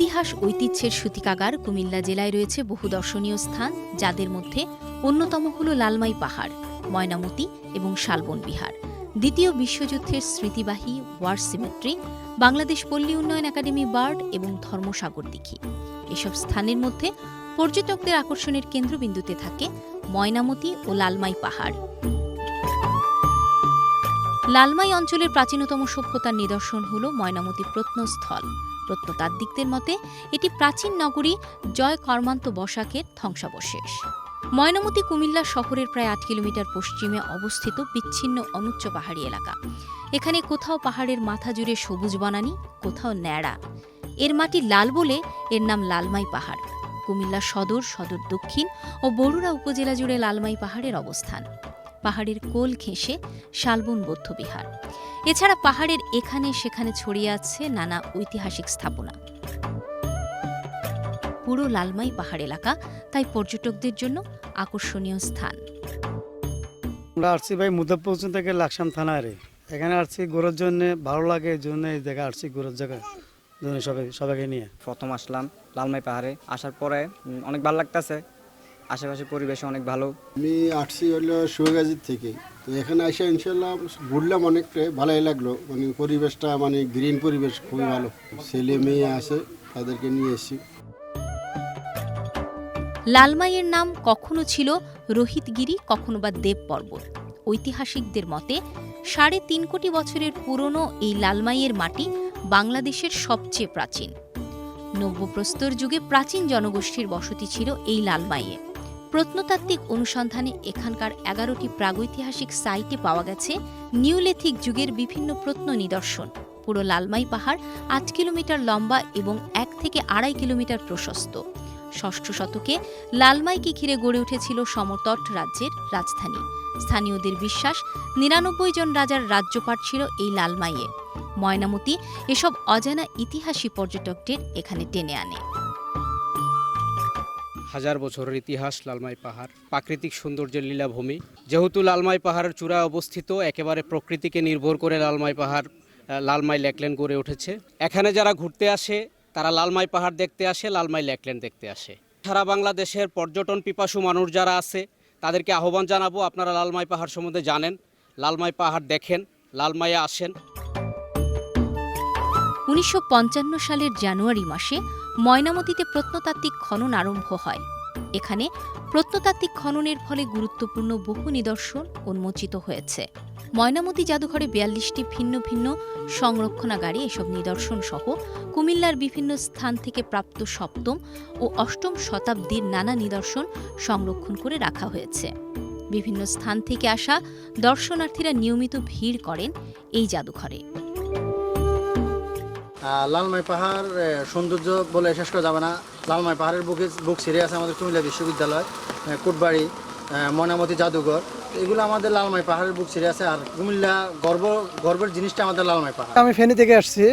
ইতিহাস, ঐতিহ্যের সূতিকাগার কুমিল্লা জেলায় রয়েছে বহু দর্শনীয় স্থান, যাদের মধ্যে অন্যতম হল লালমাই পাহাড়, ময়নামতি এবং শালবন বিহার। দ্বিতীয় বিশ্বযুদ্ধের স্মৃতিবাহী ওয়ার সিমেট্রি, বাংলাদেশ পল্লী উন্নয়ন একাডেমি বার্ড এবং ধর্মসাগর দিঘি। এসব স্থানের মধ্যে পর্যটকদের আকর্ষণের কেন্দ্রবিন্দুতে থাকে ময়নামতি ও লালমাই পাহাড়। লালমাই অঞ্চলের প্রাচীনতম সভ্যতার নিদর্শন হল ময়নামতি প্রত্নস্থল। প্রত্নতাত্ত্বিকদের মতে, এটি প্রাচীন নগরী জয় কর্মান্ত বসাকের ধ্বংসাবশেষ। ময়নামতি কুমিল্লা শহরের প্রায় আট কিলোমিটার পশ্চিমে অবস্থিত বিচ্ছিন্ন অনুচ্চ পাহাড়ি এলাকা। এখানে কোথাও পাহাড়ের মাথা জুড়ে সবুজ বনানি, কোথাও ন্যাড়া। এর মাটি লাল বলে এর নাম লালমাই পাহাড়। কুমিল্লা সদর সদর দক্ষিণ ও বরুড়া উপজেলা জুড়ে লালমাই পাহাড়ের অবস্থান। পাহাড়ের কোল ঘেঁষে শালবন বৌদ্ধবিহার এছাড়া পাহাড়ের এখানে সেখানে ছড়িয়ে আছে নানা ঐতিহাসিক স্থাপনা। পুরো লালমাই পাহাড় এলাকা তাই পর্যটকদের জন্য আকর্ষণীয় স্থান। আমরা আসছি ভাই মুজফ্ফরপুর থেকে লাকসাম থানায় এখানে আসছি ঘোরার জন্য ভালো লাগে এই জন্য এই জায়গায় আসছি ঘোরার জায়গায়। সবাই সবাইকে নিয়ে। প্রথম আসলাম লালমাই পাহাড়ে। আসার পরে অনেক ভালো লাগতেছে। আশেপাশে পরিবেশ অনেক ভালো। আমি আসছি হলো সুগাজির থেকে। তো এখানে এসে ইনশাল্লাহ ঘুরলাম অনেকটা ভালোই লাগল। মানে পরিবেশটা মানে গ্রিন পরিবেশ খুবই ভালো। ছেলে মেয়ে আছে তাদেরকে নিয়ে এসেছি। লালমাইয়ের নাম কখনো ছিল রোহিতগিরি কখনো বা দেব পর্বত। ঐতিহাসিকদের মতে সাড়ে তিন কোটি বছরের পুরনো এই লালমাইয়ের মাটি বাংলাদেশের সবচেয়ে প্রাচীন। নব্যপ্রস্তর যুগে প্রাচীন জনগোষ্ঠীর বসতি ছিল এই লালমাইয়ে প্রত্নতাত্ত্বিক অনুসন্ধানে এখানকার এগারোটি প্রাগৈতিহাসিক সাইটে পাওয়া গেছে নিউলেথিক যুগের বিভিন্ন প্রত্ন নিদর্শন। পুরো লালমাই পাহাড় আট কিলোমিটার লম্বা এবং এক থেকে আড়াই কিলোমিটার প্রশস্ত। ষষ্ঠ শতকে লালমাইকে ঘিরে গড়ে উঠেছিল সমতট রাজ্যের রাজধানী। স্থানীয়দের বিশ্বাস, নিরানব্বই জন রাজার রাজ্যপাট ছিল এই লালমাইয়ে। ময়নামতি এসব অজানা ইতিহাসী পর্যটকদের এখানে টেনে আনে। হাজার বছরের ইতিহাস লালমাই পাহাড়, প্রাকৃতিক সৌন্দর্যের লীলাভূমি। যেহেতু লালমাই পাহাড়ের চূড়ায় অবস্থিত, একেবারে প্রকৃতিকে নির্ভর করে লালমাই পাহাড় লালমাই লেকল্যান্ড গড়ে উঠেছে। এখানে যারা ঘুরতে আসে, তারা লালমাই পাহাড় দেখতে আসে, লালমাই লেকল্যান্ড দেখতে আসে। সারা বাংলাদেশের পর্যটন পিপাসু মানুষ যারা আছে, তাদেরকে আহ্বান জানাব, আপনারা লালমাই পাহাড় সম্বন্ধে জানেন, লালমাই পাহাড় দেখেন, লালমাইয়ে আসেন। উনিশশো পঞ্চান্ন সালের জানুয়ারি মাসে ময়নামতিতে প্রত্নতাত্ত্বিক খনন আরম্ভ হয়। এখানে প্রত্নতাত্ত্বিক খননের ফলে গুরুত্বপূর্ণ বহু নিদর্শন উন্মোচিত হয়েছে। ময়নামতি জাদুঘরে বিয়াল্লিশটি ভিন্ন ভিন্ন সংরক্ষণাগারে এসব নিদর্শন সহ কুমিল্লার বিভিন্ন স্থান থেকে প্রাপ্ত সপ্তম ও অষ্টম শতাব্দীর নানা নিদর্শন সংরক্ষণ করে রাখা হয়েছে। বিভিন্ন স্থান থেকে আসা দর্শনার্থীরা নিয়মিত ভিড় করেন এই জাদুঘরে। লালমাই পাহাড় সৌন্দর্য বলে শেষ করা যাবে না। লালমাই পাহাড়ের বুকে বুক ছিঁড়ে আছে আমাদের কুমিল্লা বিশ্ববিদ্যালয় কোটবাড়ি ময়নামতি জাদুঘর। এগুলো আমাদের লালমাই পাহাড়ের বুক ছিঁড়ে আছে আর কুমিল্লা গর্ব গর্বের জিনিসটা আমাদের লালমাই পাহাড়। আমি ফেনী থেকে আসছি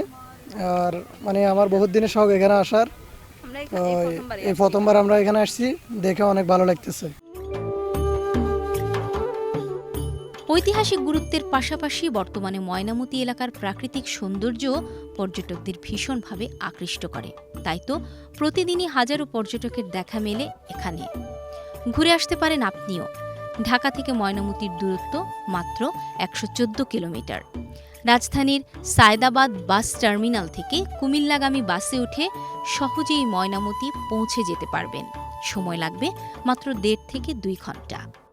আর মানে আমার বহুত দিনের শখ এখানে আসার। এই প্রথমবার আমরা এখানে আসছি দেখে অনেক ভালো লাগতেছে। ঐতিহাসিক গুরুত্বের পাশাপাশি বর্তমানে ময়নামতি এলাকার প্রাকৃতিক সৌন্দর্য পর্যটকদের ভীষণভাবে আকৃষ্ট করে। তাই তো প্রতিদিনই হাজারো পর্যটকের দেখা মেলে এখানে। ঘুরে আসতে পারেন আপনিও। ঢাকা থেকে ময়নামতির দূরত্ব মাত্র একশো চোদ্দ কিলোমিটার। রাজধানীর সায়দাবাদ বাস টার্মিনাল থেকে কুমিল্লাগামী বাসে উঠে সহজেই ময়নামতি পৌঁছে যেতে পারবেন। সময় লাগবে মাত্র দেড় থেকে দুই ঘণ্টা।